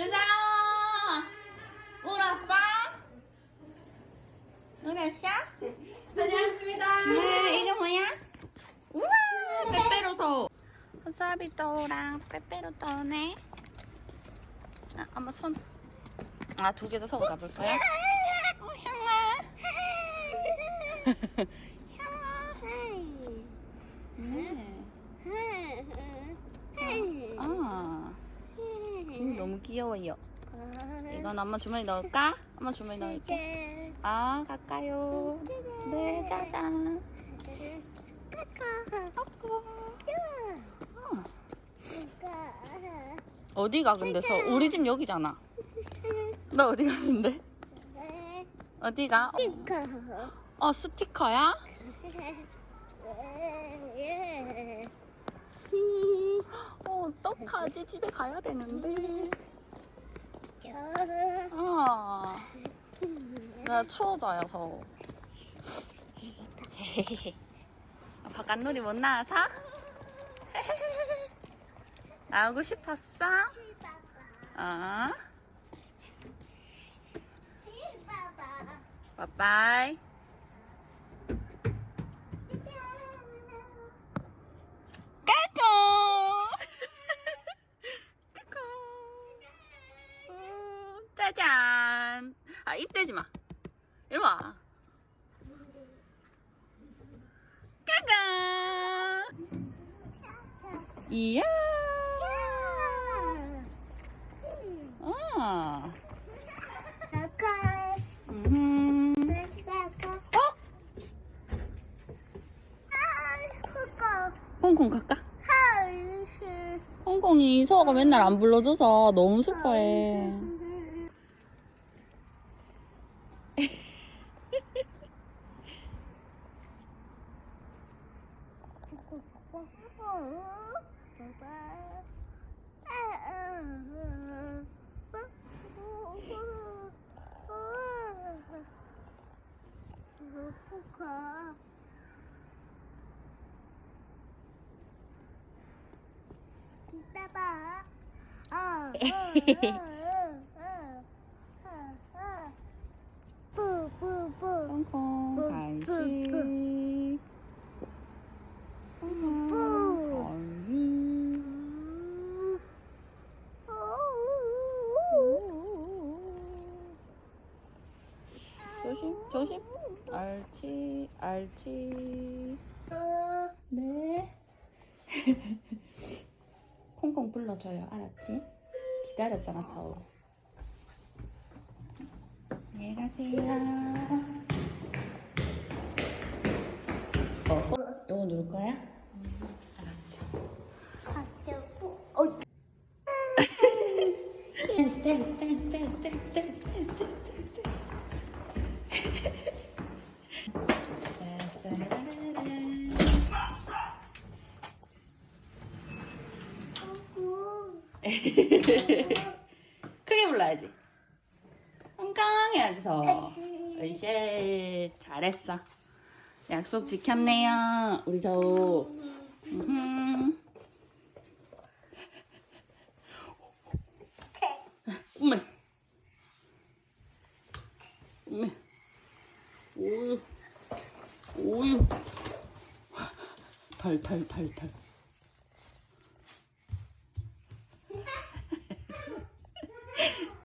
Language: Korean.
세상아 울었어? 울었어? 다녀왔습니다. 네 이게 뭐야? 우와 빼빼로소 호사비또랑 빼빼로또네 아, 엄마 손. 아, 두 개 다 서고 잡을 거야? 어, 향아. 네. 아, 음, 너무 귀여워요. 이건 엄마 주머니 넣을까? 엄마 주머니 넣을게. 아, 갈까요? 네, 짜잔. 아까. 어디가 근데 서 우리 집 여기잖아. 너 어디 가는데? 어디가? 어, 어, 스티커야? 어, 어떡하지? 집에 가야 되는데. 아, 나 추워져요, 아, 바깥놀이 못 나와서? 나오고 싶었어? 어? 빠빠이. 까꿍! 까꿍! 오, 짜잔! 아, 입 대지 마. 이리 와. 까꿍! 이야! 아. 음. 어? 콩콩 갈까? 콩콩이 서아가 맨날 안 불러줘서 너무 슬퍼해. 가. 이따 봐. 아. 조심. 알지, 알지. 네. 콩콩 불러줘요. 알았지? 기다렸잖아, 서우. 안녕히 가세요. 어, 요거 누를 거야? 알았어. 댄스, 댄스, 댄스, 댄스, 댄스, 댄스, 댄스, 댄스, 댄스, 댄스. 크게 불러야지. 깡깡 해야지 더. 으쌰 잘했어. 약속 지켰네요. 우리 저. 음 탈탈탈탈